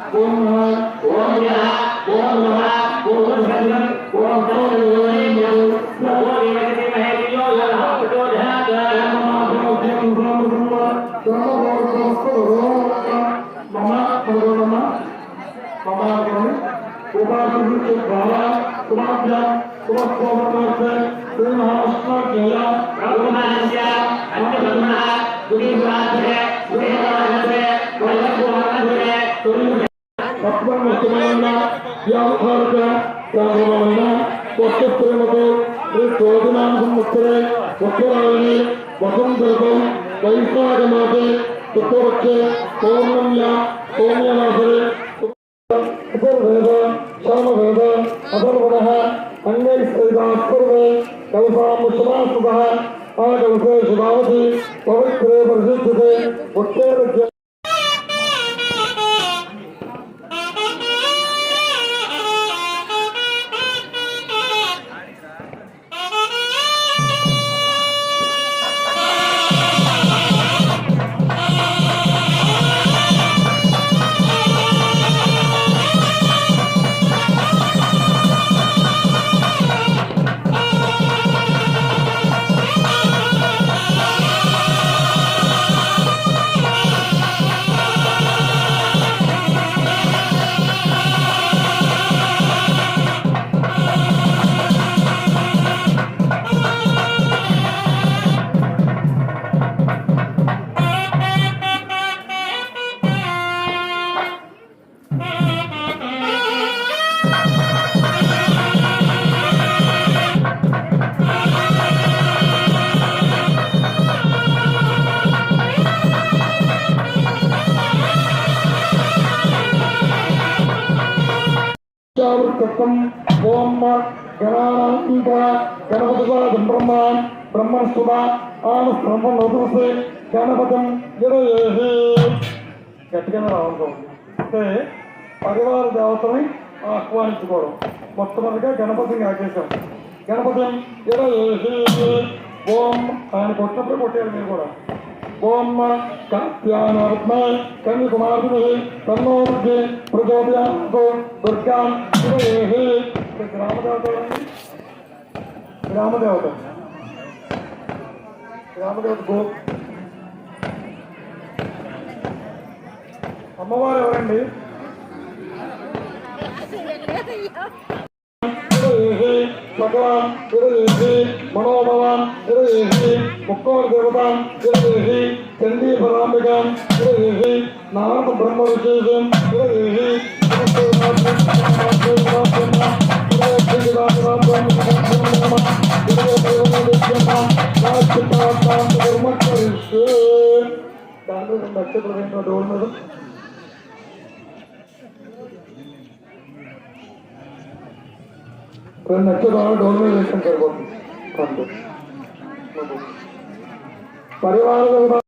Guru Maharaj, Guru Maharaj, Guru Maharaj, വ്യാവസായത്തെ കാരണമല്ല ഒറ്റപ്രേമത്തെ ഒരു ചോദനാംശമുക്തരെ ഒറ്റവാളിനെ വസന്തം വൈശാഖമാതെ തൊട്ടുറച്ച് തോന്നില്ല തോന്നിയനാഥരെ അഥർവേദ ശാമവേദ അഥർവണ അന്വേഷിതാസ്പർവേ കവസാമുഷമാസ്തുത ആ കവസേ ശുഭാവതി പവിത്രേ പരിശുദ്ധത്തെ ഒട്ടേറെ తత్వం ప్రసిద్ధతే ఉత్తేర చావృతం ఓం గణానంద గణపతిపాదం బ్రహ్మాన్ బ్రహ్మస్తుమ ఆన బ్రహ్మనోదసే గణపతం ఇరయేహి గట్టిగా రావడం అంటే పరివార దేవతని ఆహ్వానించుకోవడం. మొట్టమొదటిగా గణపతిని ఆకేశాం. గణపతి ఇరయేహి ఓం ఆయన కొట్టినప్పుడు కొట్టారు మీరు కూడా. ఓం కాత్యానారత్మ కన్యకుమార్తె తన్నోర్జే ప్రచోదయాతో దుర్గాం శివేహి గ్రామదేవత ఎవరండి? గ్రామదేవత గ్రామదేవత గో అమ్మవారు ఎవరండి பகவான் திருகி மனோபவான் திருகி முக்கோர் தேவதான் திருகி செந்தி பராம்பிகான் திருகி நாராயண பிரம்ம விசேஷம் திருகி நட்சத்திரம் రెండు నక్షత్రాలు డోర్ మీద వేసుకొని సరిపోతుంది అంతే పరివార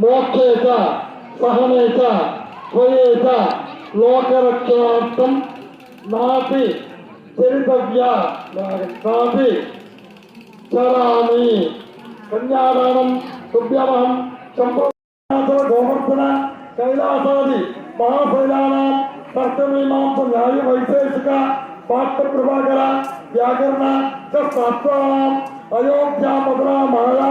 मोक्षेत सहनेत त्वयेत लोकरक्षणार्थं नापि चरितव्या नापि चरामि। कन्यादानं तुभ्यमहं गोवर्धन कैलासादि महाशैलानां व्याकरण अयोध्या मधुरा माया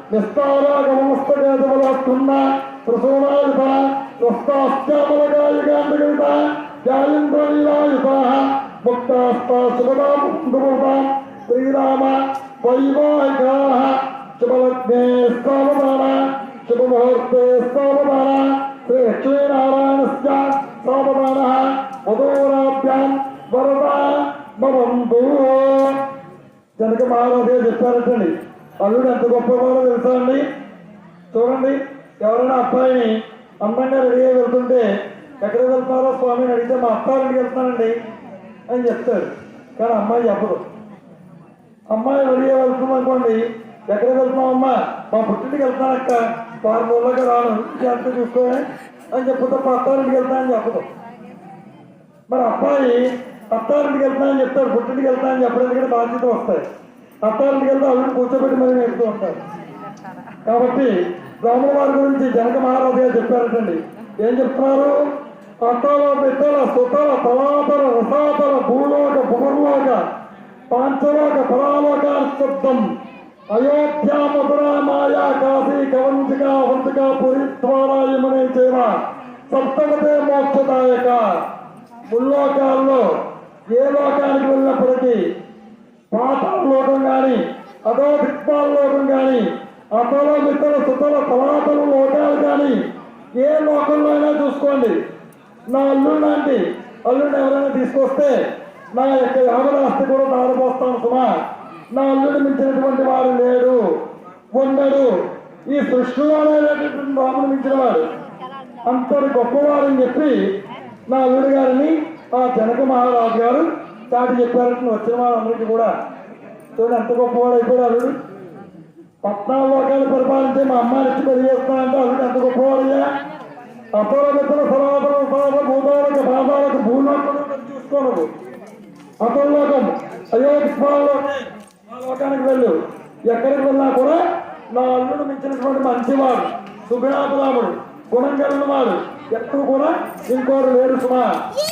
నిస్తారాగమస్తకేతవలస్తున్న ప్రసూనాయుత స్వస్థాశ్చామలగాయుగాండగయుత జాయింద్రలీలాయుతాః ముక్తాస్తా శ్రీరామ వైవాహికాః శుభలగ్నే స్థావదాన శుభముహూర్తే స్థావదాన శ్రీ లక్ష్మీనారాయణస్య స్థావదాన వరద భవంతు జనక మహారాజే చెప్పారటండి అల్లుడు ఎంత గొప్పవాడో తెలుసా అండి? చూడండి ఎవరైనా అబ్బాయిని అందంగా రెడీ అయి వెళ్తుంటే ఎక్కడికి వెళ్తున్నారో స్వామిని అడిగితే మా అత్తారింటికి వెళ్తున్నానండి అని చెప్తాడు కానీ అమ్మాయి చెప్పదు. అమ్మాయి రెడీ అయి వెళ్తుంది అనుకోండి ఎక్కడికి వెళ్తున్నాం అమ్మా? మా పుట్టింటికి వెళ్తానక్క వారి ఊళ్ళోకి రాను. ఎంత చూసుకోని అని చెప్తే మా అత్తారింటికి వెళ్తానని చెప్పదు. మరి అబ్బాయి అత్తారింటికి వెళ్తానని చెప్తాడు. పుట్టింటికి వెళ్తానని చెప్పడం ఎందుకంటే బాధ్యత వస్తాయి. అత్తారింటికి అవి కూర్చోబెట్టి మరి నేర్పుతూ ఉంటారు. కాబట్టి బ్రాహ్మణ వారి గురించి జనక మహారాజు గారు చెప్పారటండి. ఏం చెప్తున్నారు? అత్తల పెట్టల సుతల తలాతల రసాతల భూలోక భూర్లోక పాంచలోక పరాలోక శబ్దం. అయోధ్య మధుర మాయా కాశీ కవంతిక వంతిక పురి ద్వారా యమునే చేవ సప్తమతే మోక్షదాయక. ముల్లోకాల్లో ఏ లోకానికి వెళ్ళినప్పటికీ పాతాళ లోకం కానీ అదో దిక్పాల లోకం కానీ అతల మిత్రుల సుతల పలాతల లోకాలు కానీ ఏ లోకంలో అయినా చూసుకోండి. నా అల్లుడు లాంటి అల్లుడిని ఎవరైనా తీసుకొస్తే నా యొక్క యావరాస్తి కూడా దారిపోస్తాను సుమా. నా అల్లుడు మించినటువంటి వాడు లేడు ఉండడు. ఈ సృష్టిలోనే లేనటువంటి రాముడు మించిన వాడు అంతటి గొప్పవాడని చెప్పి నా అల్లుడు గారిని ఆ జనక మహారాజు గారు చాటి చెప్పారంటే వచ్చిన వాళ్ళందరికీ కూడా. చూడండి ఎంత గొప్పవాడు అయిపోయాడు అల్లుడు. పద్నాలుగు లోకాలు పరిపాలించే మా అమ్మాయి ఇచ్చి పెళ్ళి చేస్తానంటే అల్లుడు ఎంత గొప్పవాడయ్యా అపర మిత్ర సనాతన సాధ భూతాలకు పాదాలకు భూలోకం చూసుకోను అతలోకం అయోధ్యలోకి ఆ లోకానికి వెళ్ళు. ఎక్కడికి వెళ్ళినా కూడా నా అల్లుడు మించినటువంటి మంచివాడు సుగుణాపరాముడు గుణం కలిగిన వాడు ఎప్పుడు కూడా ఇంకోరు లేడు సుమా.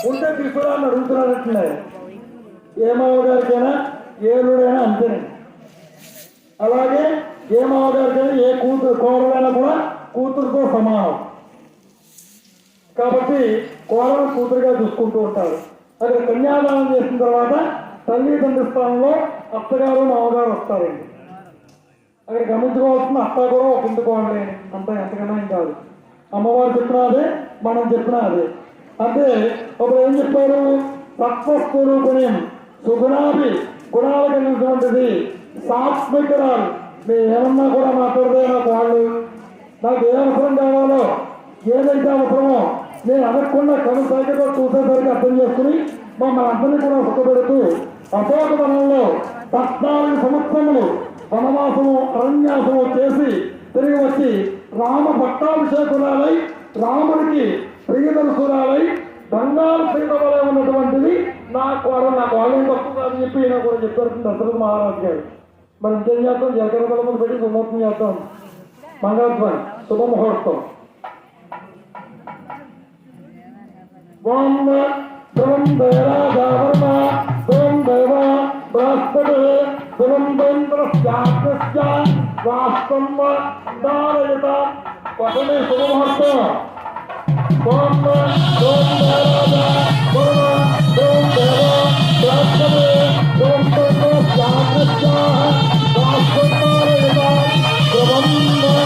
ఉంటే తీసుకురాని అడుగుతున్నారంటున్నాయి. ఏ మామగారికైనా ఏలుడైనా అంతేనండి. అలాగే ఏ మామగారికైనా ఏ కూతురు కోరలైనా కూడా కూతురుతో సమానం. కాబట్టి కోడలు కూతురుగా చూసుకుంటూ ఉంటారు. అక్కడ కన్యాదానం చేసిన తర్వాత తల్లి తండ్రి స్థానంలో అత్తగారు మామగారు వస్తారండి. అక్కడ గమనించుకోవాల్సిన అత్త కూడా ఒక ఇంటి కోడలే అంత ఎంతకన్నా ఏం కాదు. అమ్మవారు చెప్పినా అదే మనం చెప్పినా అదే. అంటే ఒకరు ఏం చెప్పారు? తత్వస్వరూపిణ్యం సుగుణాది గుణాలు కలిగినటువంటిది సాత్వికరాలు మీరు ఏమన్నా కూడా మాట్లాడితే నాకు వాళ్ళు నాకు ఏ అవసరం కావాలో ఏదైతే అవసరమో నేను అనకుండా కొనసాగితో చూసేసరికి అర్థం చేసుకుని మమ్మల్ని అందరినీ కూడా సుఖపెడుతూ అశోక వనంలో పద్నాలుగు సంవత్సరములు వనవాసము అరణ్యాసము చేసి తిరిగి వచ్చి రామ పట్టాభిషేకురాలై రాముడికి ప్రియదర్శురాలై బంగారు సీత వలె ఉన్నటువంటిది నా కోడ నా కోడలు తప్పు కాదని చెప్పి ఈయన కూడా చెప్పారు దశరథ మహారాజు గారు మరి ఇంకేం చేస్తాం జగన్ బలములు పెట్టి సుమూర్తం చేస్తాం మంగళత్వం శుభముహూర్తం ఓం ధ్రువం దేరాజావర్మ ఓం దేవ బృహస్పతి ధ్రువం దేంద్రస్యాగ్రస్య వాస్తం దారయత పఠనే శుభముహూర్తం ఓం ఓం దేరాజ Thank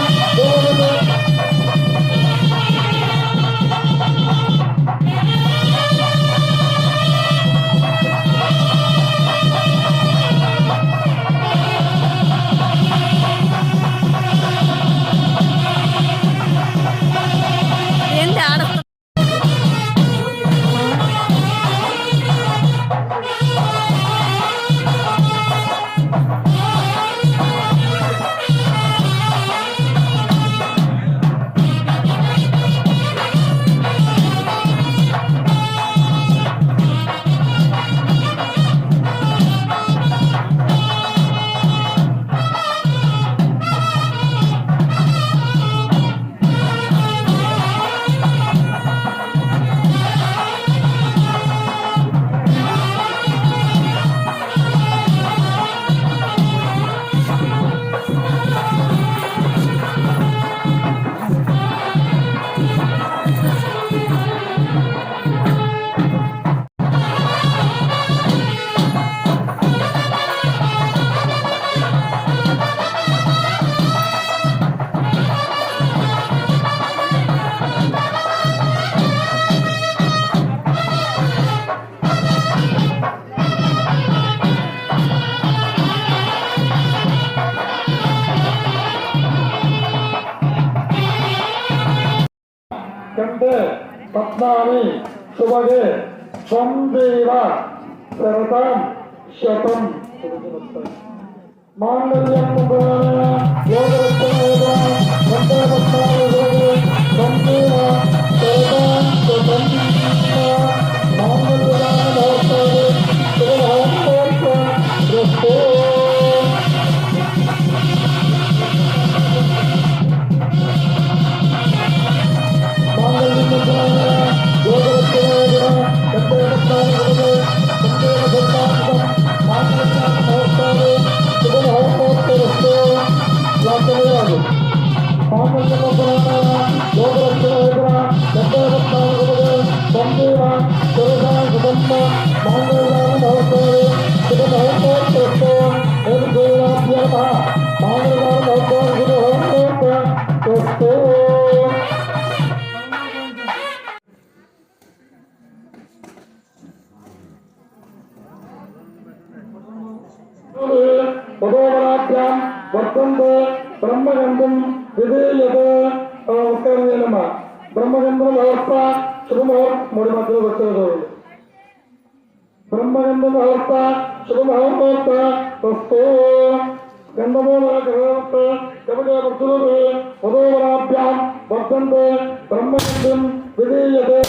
you. 근데 பத்மானி சுபகே சந்தேவா சரதாம் சதம் மாண்டல்யம் யோகரத்னா சந்தேவா சரதாம் சதம் బ్రహ్మగంధం విధేయత నమస్కారం చేయనమ్మా బ్రహ్మగంధం వ్యవస్థ శుభముహూర్త మూడు మధ్యలో వచ్చేది బ్రహ్మగంధం వ్యవస్థ శుభముహూర్త వస్తు గంధమూల గ్రహవస్థ కవిగా భక్తులు పదోవరాభ్యాం వర్తంతే బ్రహ్మగంధం విధేయతే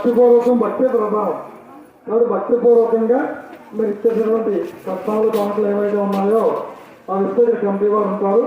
భక్తిపూర్వకం భక్తి ప్రభావం. కాబట్టి భక్తిపూర్వకంగా మీరు ఇచ్చేటటువంటి కష్టాలు కానుకలు ఏవైతే ఉన్నాయో ఆ విస్తృత కమిటీ వారు ఉంటారు.